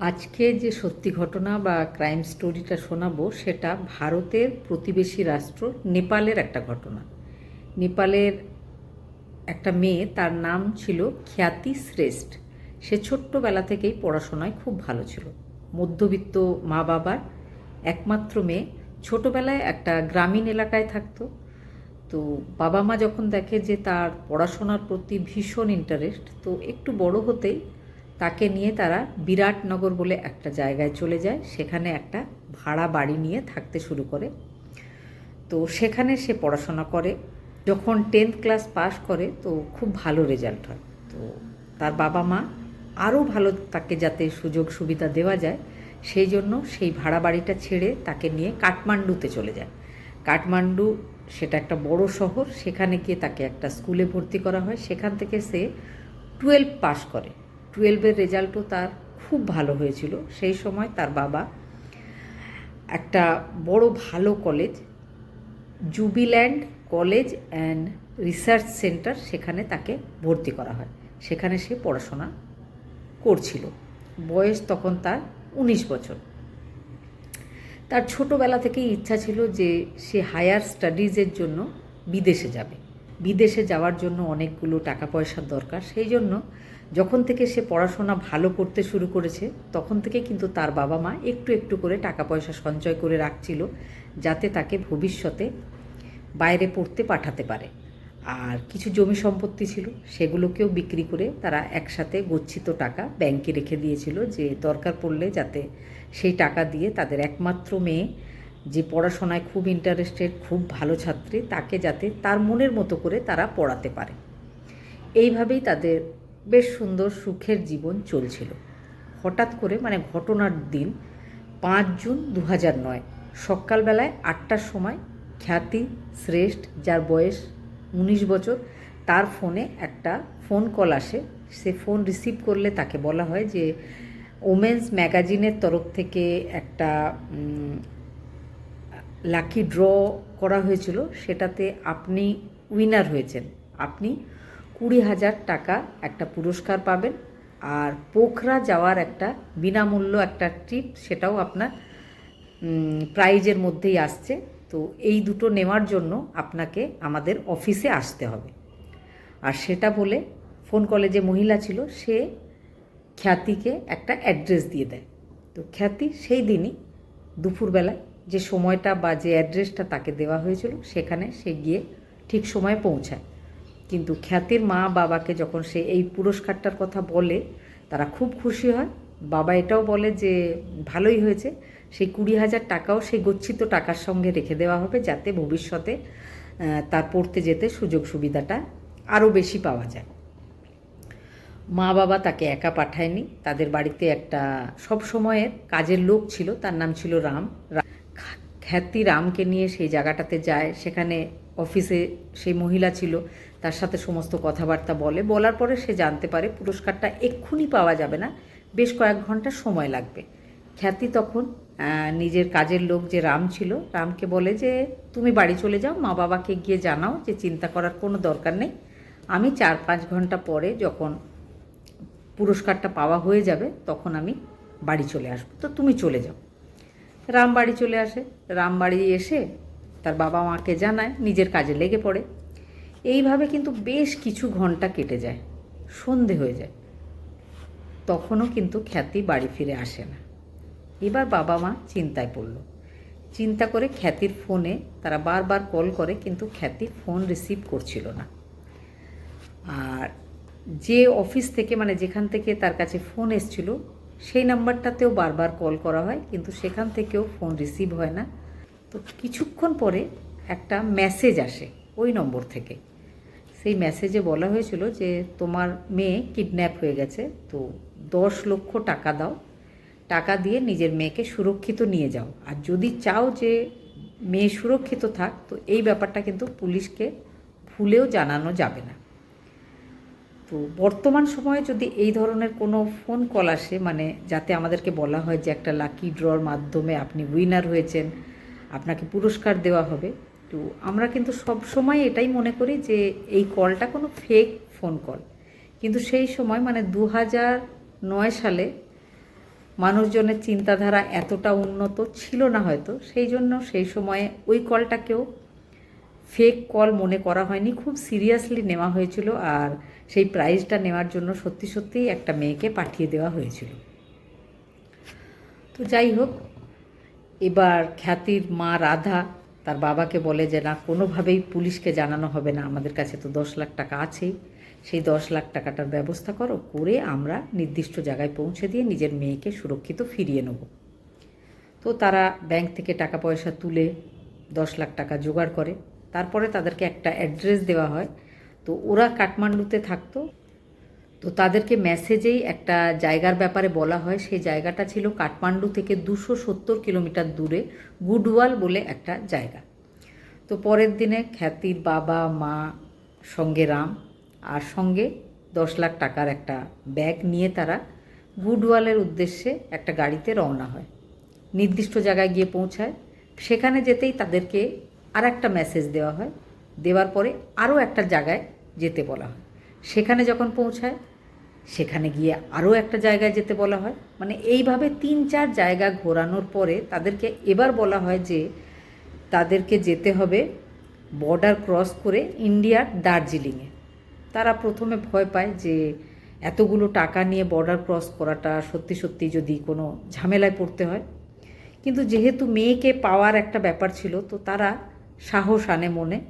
আজকে যে সত্যি ঘটনা বা ক্রাইম স্টোরিটা শোনাবো, সেটা ভারতের প্রতিবেশী রাষ্ট্র নেপালের একটা ঘটনা। নেপালের একটা মেয়ে, তার নাম ছিল খ্যাতি শ্রেষ্ঠ। সে ছোট্টবেলা থেকেই পড়াশোনায় খুব ভালো ছিল। মধ্যবিত্ত মা বাবার একমাত্র মেয়ে। ছোটোবেলায় একটা গ্রামীণ এলাকায় থাকতো। তো বাবা মা যখন দেখে যে তার পড়াশোনার প্রতি ভীষণ ইন্টারেস্ট তো একটু বড় হতেই তাকে নিয়ে তারা বিরাটনগর বলে একটা জায়গায় চলে যায়, সেখানে একটা ভাড়া বাড়ি নিয়ে থাকতে শুরু করে। তো সেখানে সে পড়াশোনা করে। যখন টেন্থ ক্লাস পাশ করে, তো খুব ভালো রেজাল্ট হয়। তো তার বাবা মা আরও ভালো তাকে যাতে সুযোগ সুবিধা দেওয়া যায়, সেই জন্য সেই ভাড়া বাড়িটা ছেড়ে তাকে নিয়ে কাঠমান্ডুতে চলে যায়। কাঠমান্ডু সেটা একটা বড় শহর, সেখানে গিয়ে তাকে একটা স্কুলে ভর্তি করা হয়। সেখান থেকে সে টুয়েলভ পাস করে। টুয়েলভের রেজাল্টও তার খুব ভালো হয়েছিল। সেই সময় তার বাবা একটা বড় ভালো college jubilant college and research centre সেখানে তাকে ভর্তি করা হয়। সেখানে সে পড়াশোনা করছিল। বয়স তখন তার উনিশ বছর। তার ছোটোবেলা থেকেই ইচ্ছা ছিল যে সে হায়ার স্টাডিজের জন্য বিদেশে যাবে। বিদেশে যাওয়ার জন্য অনেকগুলো টাকা পয়সার দরকার। সেই জন্য যখন থেকে সে পড়াশোনা ভালো করতে শুরু করেছে, তখন থেকে কিন্তু তার বাবা মা একটু একটু করে টাকা পয়সা সঞ্চয় করে রাখছিল যাতে তাকে ভবিষ্যতে বাইরে পড়তে পাঠাতে পারে। আর কিছু জমি সম্পত্তি ছিল, সেগুলোকেও বিক্রি করে তারা একসাথে গচ্ছিত টাকা ব্যাংকে রেখে দিয়েছিল যে দরকার পড়লে যাতে সেই টাকা দিয়ে তাদের একমাত্র মেয়ে, যে পড়াশোনায় খুব ইন্টারেস্টেড খুব ভালো ছাত্রী, তাকে যাতে তার মনের মতো করে তারা পড়াতে পারে। এইভাবেই তাদের বেশ সুন্দর সুখের জীবন চলছিল। হঠাৎ করে মানে ঘটনার দিন পাঁচ জুন দু হাজার নয়, সকালবেলায় আটটার সময় খ্যাতি, শ্রেষ্ঠ, যার বয়স উনিশ বছর, তার ফোনে একটা ফোন কল আসে। সে ফোন রিসিভ করলে তাকে বলা হয় যে, ওমেন্স ম্যাগাজিনের তরফ থেকে একটা লাকি ড্র করা হয়েছিল। সেটাতে আপনি উইনার হয়েছেন। আপনি কুড়ি হাজার টাকা একটা পুরস্কার পাবেন। আর পোখরা যাওয়ার একটা বিনামূল্য একটা ট্রিপ সেটাও আপনার প্রাইজের মধ্যেই আসছে। তো এই দুটো নেওয়ার জন্য আপনাকে আমাদের অফিসে আসতে হবে। আর সেটা বলে ফোন কলে যে মহিলা ছিল, সে খ্যাতিকে একটা অ্যাড্রেস দিয়ে দেয়। তো খ্যাতি সেই দিনই দুপুরবেলায় যে সময়টা বা যে অ্যাড্রেসটা তাকে দেওয়া হয়েছিল, সেখানে সে গিয়ে ঠিক সময়ে পৌঁছায়। কিন্তু খ্যাতির মা বাবাকে যখন সে এই পুরস্কারটার কথা বলে, তারা খুব খুশি হয়। বাবা এটাও বলে যে, ভালোই হয়েছে। সেই কুড়ি হাজার টাকাও সেই গচ্ছিত টাকার সঙ্গে রেখে দেওয়া হবে যাতে ভবিষ্যতে তার পড়তে যেতে সুযোগ সুবিধাটা আরও বেশি পাওয়া যায়। মা বাবা তাকে একা পাঠায়নি। তাদের বাড়িতে একটা সব সময়ের কাজের লোক ছিল, তার নাম ছিল রাম। খ্যাতি রামকে নিয়ে সেই জায়গাটাতে যায়। সেখানে অফিসে সেই মহিলা ছিল। তার সাথে সমস্ত কথাবার্তা বলে। বলার পরে সে জানতে পারে পুরস্কারটা এক্ষুনি পাওয়া যাবে না। বেশ কয়েক ঘণ্টা সময় লাগবে। খ্যাতি তখন নিজের কাজের লোক যে রাম ছিল, রামকে বলে যে, তুমি বাড়ি চলে যাও, মা বাবাকে গিয়ে জানাও যে চিন্তা করার কোনো দরকার নেই। আমি চার পাঁচ ঘণ্টা পরে যখন পুরস্কারটা পাওয়া হয়ে যাবে, তখন আমি বাড়ি চলে আসব। তো তুমি চলে যাও। রাম বাড়ি চলে আসে। রাম বাড়ি এসে তার বাবা মাকে জানায়, নিজের কাজে লেগে পড়ে। এইভাবে কিন্তু বেশ কিছু ঘণ্টা কেটে যায়, সন্ধে হয়ে যায়। তখনও কিন্তু খ্যাতি বাড়ি ফিরে আসে না। এবার বাবা মা চিন্তায় পড়ল। চিন্তা করে খ্যাতির ফোনে, তারা বারবার কল করে কিন্তু খ্যাতি ফোন রিসিভ করছিল না। আর যে অফিস থেকে মানে যেখান থেকে তার কাছে ফোন এসছিল, সেই নাম্বারটাতেও বারবার কল করা হয়, কিন্তু সেখান থেকেও ফোন রিসিভ হয় না। তো কিছুক্ষণ পরে একটা মেসেজ আসে ওই নম্বর থেকে। সেই মেসেজে বলা হয়েছিল যে তোমার মেয়ে কিডন্যাপ হয়ে গেছে, তো দশ লক্ষ টাকা দাও। টাকা দিয়ে নিজের মেয়েকে সুরক্ষিত নিয়ে যাও। আর যদি চাও যে মেয়ে সুরক্ষিত থাক, তো এই ব্যাপারটা কিন্তু পুলিশকে ভুলেও জানানো যাবে না। তো বর্তমান সময়ে যদি এই ধরনের কোনো ফোন কল আসে মানে যাতে আমাদেরকে বলা হয় যে একটা লাকি ড্রর মাধ্যমে আপনি উইনার হয়েছেন, আপনাকে পুরস্কার দেওয়া হবে তো আমরা কিন্তু সব সময় এটাই মনে করি যে এই কলটা কোনো ফেক ফোন কল কিন্তু সেই সময় মানে দু হাজার নয় সালে মানুষজনের চিন্তাধারা এতটা উন্নত ছিল না হয়তো, সেই জন্য সেই সময়ে ওই কলটাকেও ফেক কল মনে করা হয়নি, খুব সিরিয়াসলি নেওয়া হয়েছিল আর সেই প্রাইজটা নেওয়ার জন্য সত্যি সত্যিই একটা মেয়েকে পাঠিয়ে দেওয়া হয়েছিল। তো যাই হোক, এবার খ্যাতির মা রাধা তার বাবাকে বলে যে, না, কোনোভাবেই পুলিশকে জানানো হবে না। আমাদের কাছে তো দশ লাখ টাকা আছেই। সেই দশ লাখ টাকাটার ব্যবস্থা করো, করে আমরা নির্দিষ্ট জায়গায় পৌঁছে দিয়ে নিজের মেয়েকে সুরক্ষিত ফিরিয়ে নেব। তো তারা ব্যাংক থেকে টাকা পয়সা তুলে দশ লাখ টাকা জোগাড় করে। তারপরে তাদেরকে একটা অ্যাড্রেস দেওয়া হয়। তো ওরা কাঠমান্ডুতে থাকতো। তো তাদেরকে মেসেজেই একটা জায়গার ব্যাপারে বলা হয়। সেই জায়গাটা ছিল কাঠমান্ডু থেকে দুশো সত্তর কিলোমিটার দূরে গুডওয়াল বলে একটা জায়গা। তো পরের দিনে খ্যাতির বাবা, মা, সঙ্গে রাম আর সঙ্গে দশ লাখ টাকার একটা ব্যাগ নিয়ে তারা গুডওয়ালের উদ্দেশ্যে একটা গাড়িতে রওনা হয়। নির্দিষ্ট জায়গায় গিয়ে পৌঁছায়। সেখানে যেতেই তাদেরকে আর একটা মেসেজ দেওয়া হয়। দেওয়ার পরে আরও একটা জায়গায় যেতে বলা হয়। সেখানে যখন পৌঁছায় সেখানে গিয়ে আরও একটা জায়গায় যেতে বলা হয়। মানে এইভাবে তিন চার জায়গা ঘোরানোর পরে তাদেরকে এবার বলা হয় যে তাদেরকে যেতে হবে বর্ডার ক্রস করে ইন্ডিয়ার দার্জিলিংয়ে। তারা প্রথমে ভয় পায় যে এতগুলো টাকা নিয়ে বর্ডার ক্রস করাটা সত্যি সত্যি যদি কোনো ঝামেলায় পড়তে হয়। কিন্তু যেহেতু মেয়েকে পাওয়ার একটা ব্যাপার ছিল, তো তারা সাহস আনে মনে।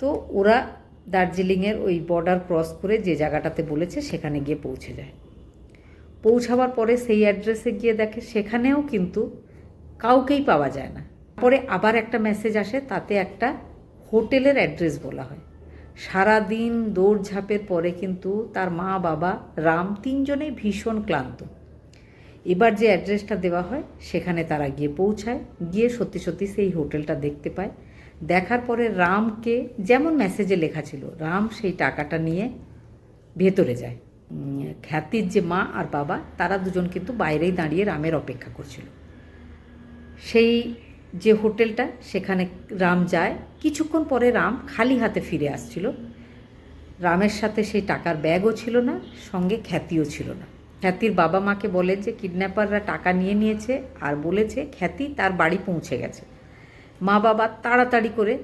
তো ওরা দার্জিলিংয়ের ওই বর্ডার ক্রস করে যে জায়গাটাতে বলেছে সেখানে গিয়ে পৌঁছে যায় পৌঁছাবার পরে সেই অ্যাড্রেসে গিয়ে দেখে, সেখানেও কিন্তু কাউকেই পাওয়া যায় না। পরে আবার একটা মেসেজ আসে, তাতে একটা হোটেলের অ্যাড্রেস বলা হয়। সারাদিন দৌড়ঝাঁপের পরে কিন্তু তার মা, বাবা, রাম তিনজনেই ভীষণ ক্লান্ত। এবার যে অ্যাড্রেসটা দেওয়া হয়, সেখানে তারা গিয়ে পৌঁছায়। গিয়ে সত্যি সত্যি সেই হোটেলটা দেখতে পায়। দেখার পরে রামকে যেমন মেসেজে লেখা ছিল, রাম সেই টাকাটা নিয়ে ভেতরে যায়। খ্যাতির যে মা আর বাবা, তারা দুজন কিন্তু বাইরেই দাঁড়িয়ে রামের অপেক্ষা করছিল। সেই যে হোটেলটা, সেখানে রাম যায়। কিছুক্ষণ পরে রাম খালি হাতে ফিরে আসছিল। রামের সাথে সেই টাকার ব্যাগও ছিল না, সঙ্গে খ্যাতিও ছিল না। খ্যাতির বাবা মাকে বলে যে, কিডন্যাপাররা টাকা নিয়ে নিয়েছে আর বলেছে, খ্যাতি তার বাড়ি পৌঁছে গেছে। মা বাবা তাড়াতাড়ি করে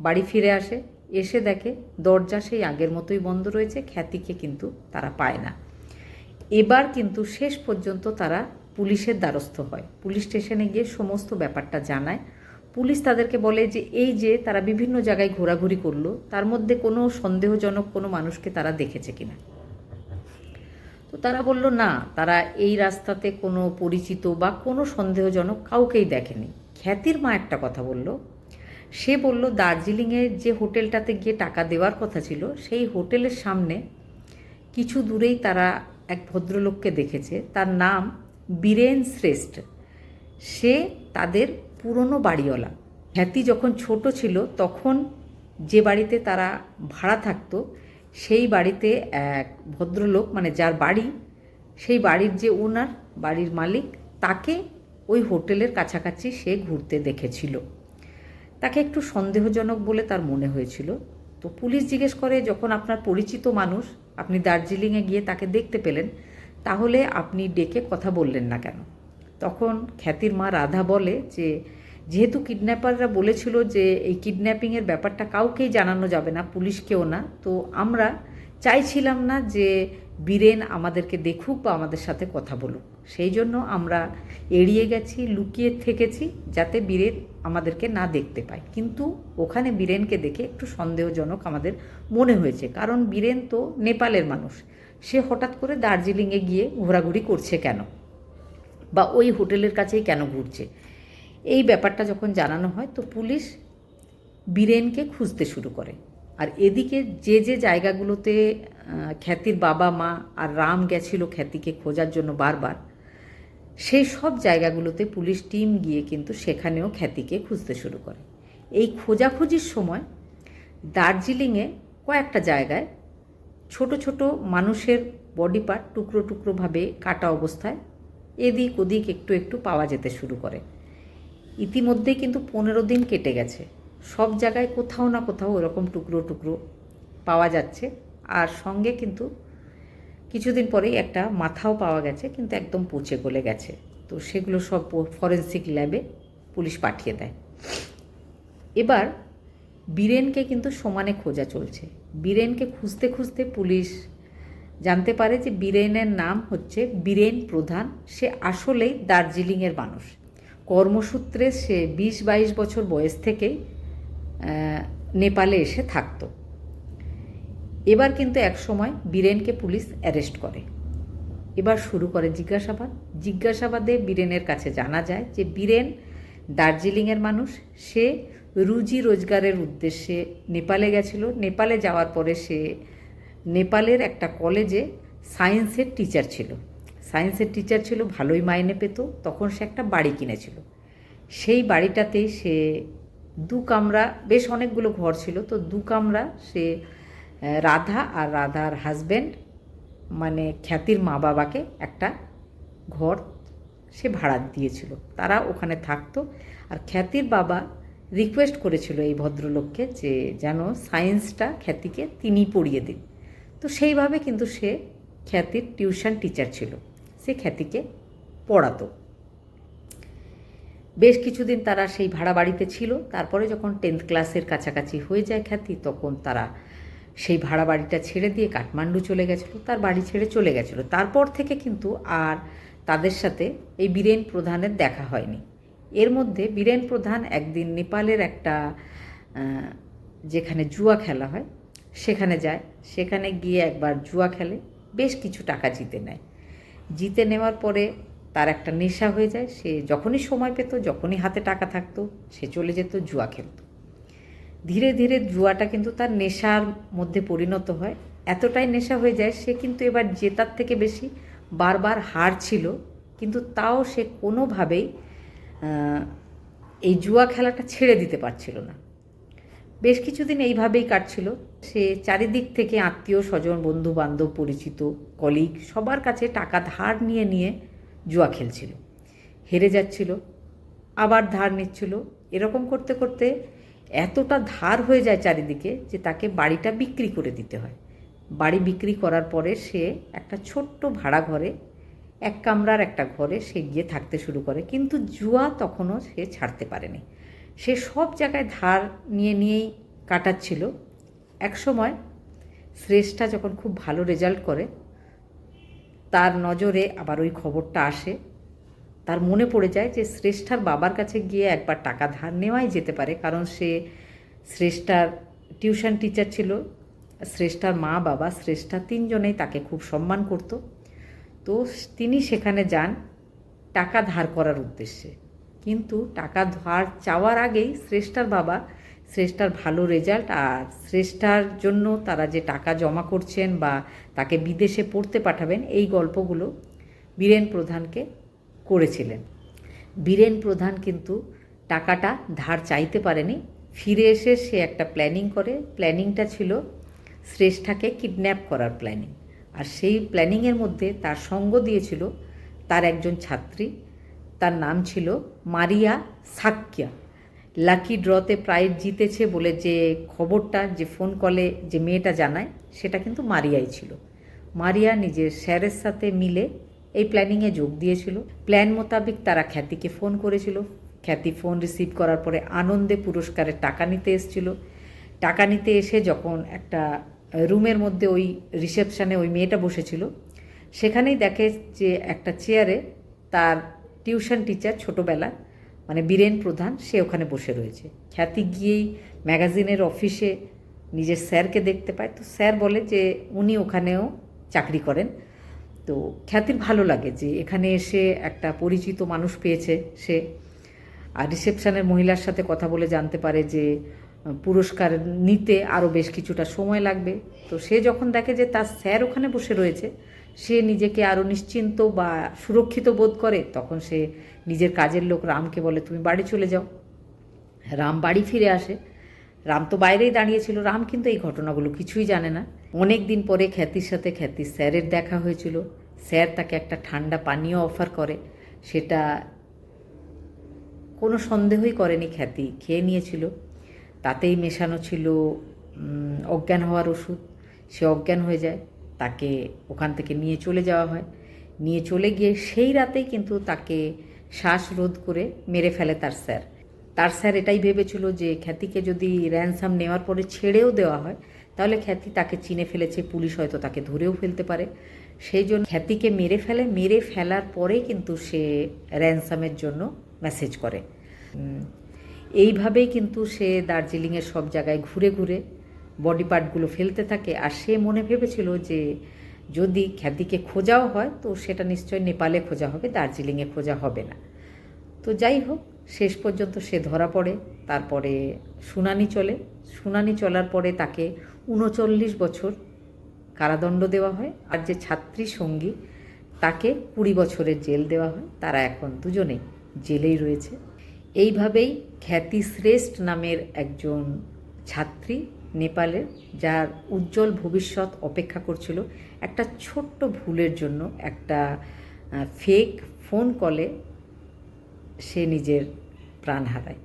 বাড়ি ফিরে আসে, এসে দেখে দরজা সেই আগের মতোই বন্ধ রয়েছে, খ্যাতিকে কিন্তু তারা পায় না। এবার কিন্তু শেষ পর্যন্ত তারা পুলিশের দ্বারস্থ হয়। পুলিশ স্টেশনে গিয়ে সমস্ত ব্যাপারটা জানায়। পুলিশ তাদেরকে বলে যে, এই যে তারা বিভিন্ন জায়গায় ঘোরাঘুরি করল, তার মধ্যে কোনো সন্দেহজনক কোনো মানুষকে তারা দেখেছে কিনা? তো তারা বলল, না, তারা এই রাস্তাতে কোনো পরিচিত বা কোনো সন্দেহজনক কাউকেই দেখেনি। খ্যাতির মা একটা কথা বলল। সে বলল দার্জিলিংয়ের যে হোটেলটাতে গিয়ে টাকা দেওয়ার কথা ছিল, সেই হোটেলের সামনে কিছু দূরেই তারা এক ভদ্রলোককে দেখেছে। তার নাম বীরেন শ্রেষ্ঠ। সে তাদের পুরনো বাড়িওয়ালা। খ্যাতি যখন ছোট ছিল, তখন যে বাড়িতে তারা ভাড়া থাকতো, সেই বাড়িতে এক ভদ্রলোক মানে যার বাড়ি, সেই বাড়ির যে ওনার বাড়ির মালিক, তাকে ওই হোটেলের কাছাকাছি সে ঘুরতে দেখেছিল। তাকে একটু সন্দেহজনক বলে তার মনে হয়েছিল। তো পুলিশ জিজ্ঞেস করে, যখন আপনার পরিচিত মানুষ আপনি দার্জিলিংয়ে গিয়ে তাকে দেখতে পেলেন, তাহলে আপনি ডেকে কথা বললেন না কেন? তখন খ্যাতির মা রাধা বলে যে, যেহেতু কিডন্যাপাররা বলেছিল যে, এই কিডন্যাপিংয়ের ব্যাপারটা কাউকেই জানানো যাবে না, পুলিশকেও না, তো আমরা চাইছিলাম না যে বীরেন আমাদেরকে দেখুক বা আমাদের সাথে কথা বলুক। সেই জন্য আমরা এড়িয়ে গেছি, লুকিয়ে থেকেছি যাতে বীরেন আমাদেরকে না দেখতে পায়। কিন্তু ওখানে বীরেনকে দেখে একটু সন্দেহজনক আমাদের মনে হয়েছে। কারণ বীরেন তো নেপালের মানুষ। সে হঠাৎ করে দার্জিলিংয়ে গিয়ে ঘোরাঘুরি করছে কেন? বা ওই হোটেলের কাছেই কেন ঘুরছে? এই ব্যাপারটা যখন জানানো হয়, তো পুলিশ বীরেনকে খুঁজতে শুরু করে। আর এদিকে যে যে জায়গাগুলোতে খ্যাতির বাবা মা আর রাম গেছিল খ্যাতিকে খোঁজার জন্য বারবার, সেই সব জায়গাগুলোতে পুলিশ টিম গিয়ে কিন্তু সেখানেও খ্যাতিকে খুঁজতে শুরু করে। এই খোঁজাখুঁজির সময় দার্জিলিংয়ে কয়েকটা জায়গায় ছোট ছোট মানুষের বডি পার্ট টুকরো টুকরোভাবে কাটা অবস্থায় এদিক ওদিক একটু একটু পাওয়া যেতে শুরু করে। ইতিমধ্যেই কিন্তু পনেরো দিন কেটে গেছে। সব জায়গায় কোথাও না কোথাও এরকম টুকরো টুকরো পাওয়া যাচ্ছে। আর সঙ্গে কিন্তু কিছুদিন পরেই একটা মাথাও পাওয়া গেছে, কিন্তু একদম পচে গলে গেছে। তো সেগুলো সব ফরেন্সিক ল্যাবে পুলিশ পাঠিয়ে দেয়। এবার বীরেনকে কিন্তু সমানে খোঁজা চলছে। বীরেনকে খুঁজতে খুঁজতে পুলিশ জানতে পারে যে বীরেনের নাম হচ্ছে বীরেন প্রধান। সে আসলেই দার্জিলিংয়ের মানুষ। কর্মসূত্রে সে বিশ বাইশ বছর বয়স থেকেই নেপালে এসে থাকতো। এবার কিন্তু এক সময় বীরেনকে পুলিশ অ্যারেস্ট করে। এবার শুরু করে জিজ্ঞাসাবাদ। জিজ্ঞাসাবাদে বীরেনের কাছে জানা যায় যে বীরেন দার্জিলিংয়ের মানুষ। সে রুজি রোজগারের উদ্দেশ্যে নেপালে গেছিল। নেপালে যাওয়ার পরে সে নেপালের একটা কলেজে সায়েন্সের টিচার ছিল। সায়েন্সের টিচার ছিল, ভালোই মাইনে পেত। তখন সে একটা বাড়ি কিনেছিল। সেই বাড়িটাতেই সে দু কামরা, বেশ অনেকগুলো ঘর ছিল, তো দু কামরা সে রাধা আর রাধার হাজব্যান্ড মানে খ্যাতির মা বাবাকে একটা ঘর সে ভাড়া দিয়েছিল। তারা ওখানে থাকতো আর খ্যাতির বাবা রিকোয়েস্ট করেছিল এই ভদ্রলোককে যে যেন সায়েন্সটা খ্যাতিকে তিনি পড়িয়ে দিন। তো সেইভাবে কিন্তু সে খ্যাতির টিউশন টিচার ছিল। সে খ্যাতিকে পড়াতো। বেশ কিছুদিন তারা সেই ভাড়া বাড়িতে ছিল। তারপরে যখন টেন্থ ক্লাসের কাছাকাছি হয়ে যায় খ্যাতি, তখন তারা সেই ভাড়া বাড়িটা ছেড়ে দিয়ে কাঠমান্ডু চলে গেছিল। তার বাড়ি ছেড়ে চলে গেছিল। তারপর থেকে কিন্তু আর তাদের সাথে এই বীরেন প্রধানের দেখা হয়নি। এর মধ্যে বীরেন প্রধান একদিন নেপালের একটা যেখানে জুয়া খেলা হয়, সেখানে যায়। সেখানে গিয়ে একবার জুয়া খেলে, বেশ কিছু টাকা জিতে নেয়। জিতে নেওয়ার পরে তার একটা নেশা হয়ে যায়। সে যখনই সময় পেত, যখনই হাতে টাকা থাকতো, সে চলে যেত, জুয়া খেলতো। ধীরে ধীরে জুয়াটা কিন্তু তার নেশার মধ্যে পরিণত হয়। এতটাই নেশা হয়ে যায়, সে কিন্তু এবার জেতার থেকে বেশি বারবার হার ছিল। কিন্তু তাও সে কোনোভাবেই এই জুয়া খেলাটা ছেড়ে দিতে পারছিল না। বেশ কিছুদিন এইভাবেই কাটছিল। সে চারিদিক থেকে আত্মীয় স্বজন বন্ধু বান্ধব পরিচিত কলিগ সবার কাছে টাকা ধার নিয়ে নিয়ে জুয়া খেলছিল। হেরে যাচ্ছিল, আবার ধার নিচ্ছিল। এরকম করতে করতে এতটা ধার হয়ে যায় চারিদিকে যে তাকে বাড়িটা বিক্রি করে দিতে হয়। বাড়ি বিক্রি করার পরে সে একটা ছোট্ট ভাড়া ঘরে, এক কামরার একটা ঘরে সে গিয়ে থাকতে শুরু করে। কিন্তু জুয়া তখনও সে ছাড়তে পারেনি। সে সব জায়গায় ধার নিয়ে নিয়েই কাটাচ্ছিল। একসময় শ্রেষ্ঠা যখন খুব ভালো রেজাল্ট করে তার নজরে আবার ওই খবরটা আসে। তার মনে পড়ে যায় যে শ্রেষ্ঠার বাবার কাছে গিয়ে একবার টাকা ধার নেওয়াই যেতে পারে, কারণ সে শ্রেষ্ঠার টিউশন টিচার ছিল। শ্রেষ্ঠার মা, বাবা, শ্রেষ্ঠা তিনজনেই তাকে খুব সম্মান করত। তো তিনি সেখানে যান টাকা ধার করার উদ্দেশ্যে। কিন্তু টাকা ধার চাওয়ার আগেই শ্রেষ্ঠার বাবা শ্রেষ্ঠার ভালো রেজাল্ট আর শ্রেষ্ঠার জন্য তারা যে টাকা জমা করছেন বা তাকে বিদেশে পড়তে পাঠাবেন, এই গল্পগুলো বীরেন প্রধানকে করেছিলেন। বীরেন প্রধান কিন্তু টাকাটা ধার চাইতে পারেনি। ফিরে এসে সে একটা প্ল্যানিং করে। প্ল্যানিংটা ছিল শ্রেষ্ঠাকে কিডন্যাপ করার প্ল্যানিং আর সেই প্ল্যানিংয়ের মধ্যে তার সঙ্গ দিয়েছিল তার একজন ছাত্রী। তার নাম ছিল মারিয়া সাক্কিয়া। লাকি ড্রতে প্রাইজ জিতেছে বলে যে খবরটা, যে ফোন কলে যে মেয়েটা জানায়, সেটা কিন্তু মারিয়াই ছিল। মারিয়া নিজের স্যারের সাথে মিলে এই প্ল্যানিংয়ে যোগ দিয়েছিল। প্ল্যান মোতাবেক তারা খ্যাতিকে ফোন করেছিল। খ্যাতি ফোন রিসিভ করার পরে আনন্দে পুরস্কারের টাকা নিতে এসেছিল। টাকা নিতে এসে যখন একটা রুমের মধ্যে ওই রিসেপশানে ওই মেয়েটা বসেছিল, সেখানেই দেখে যে একটা চেয়ারে তার টিউশন টিচার ছোটোবেলা মানে বীরেন প্রধান, সে ওখানে বসে রয়েছে। খ্যাতি গিয়েই ম্যাগাজিনের অফিসে নিজের স্যারকে দেখতে পায়। তো স্যার বলে যে, উনি ওখানেও চাকরি করেন। তো খ্যাতির ভালো লাগে যে, এখানে এসে একটা পরিচিত মানুষ পেয়েছে সে। আর রিসেপশনের মহিলার সাথে কথা বলে জানতে পারে যে, পুরস্কার নিতে আরও বেশ কিছুটা সময় লাগবে। তো সে যখন দেখে যে, তার স্যার ওখানে বসে রয়েছে, সে নিজেকে আরও নিশ্চিন্ত বা সুরক্ষিত বোধ করে, তখন সে নিজের কাজের লোক রামকে বলে, তুমি বাড়ি চলে যাও। রাম বাড়ি ফিরে আসে। রাম তো বাইরেই দাঁড়িয়েছিল। রাম কিন্তু এই ঘটনাগুলো কিছুই জানে না। অনেক দিন পরে খ্যাতির সাথে খ্যাতির স্যারের দেখা হয়েছিল। স্যার তাকে একটা ঠান্ডা পানীয় অফার করে। সেটা কোনো সন্দেহই করেনি, খ্যাতি খেয়ে নিয়েছিল। তাতেই মেশানো ছিল অজ্ঞান হওয়ার ওষুধ। সে অজ্ঞান হয়ে যায়। তাকে ওখান থেকে নিয়ে চলে যাওয়া হয়। নিয়ে চলে গিয়ে সেই রাতেই কিন্তু তাকে শ্বাসরোধ করে মেরে ফেলে তার স্যার। তার স্যার এটাই ভেবেছিল যে খ্যাতিকে যদি র্যানসাম নেওয়ার পরে ছেড়েও দেওয়া হয়, তাহলে খ্যাতি তাকে চিনে ফেলেছে, পুলিশ হয়তো তাকে ধরেও ফেলতে পারে। সেই জন্য খ্যাতিকে মেরে ফেলে, মেরে ফেলার পরে কিন্তু সে র্যানসামের জন্য মেসেজ করে। এইভাবেই কিন্তু সে দার্জিলিংয়ের সব জায়গায় ঘুরে ঘুরে বডি পার্টগুলো ফেলতে থাকে। আর সে মনে ভেবেছিল যে যদি খ্যাতিকে খোঁজাও হয়, তো সেটা নিশ্চয় নেপালে খোঁজা হবে, দার্জিলিংয়ে খোঁজা হবে না। তো যাই হোক, শেষ পর্যন্ত সে ধরা পড়ে, তারপরে শুনানি চলে। শুনানি চলার পরে তাকে উনচল্লিশ বছর কারাদণ্ড দেওয়া হয়, আর যে ছাত্রী সঙ্গী, তাকে কুড়ি বছরের জেল দেওয়া হয়। তারা এখন দুজনেই জেলেই রয়েছে। এইভাবেই খ্যাতি শ্রেষ্ঠ নামের একজন ছাত্রী নেপালের, যার উজ্জ্বল ভবিষ্যৎ অপেক্ষা করছিল একটা ছোট্ট ভুলের জন্য, একটা ফেক ফোন কলে সে নিজের প্রাণ হারায়।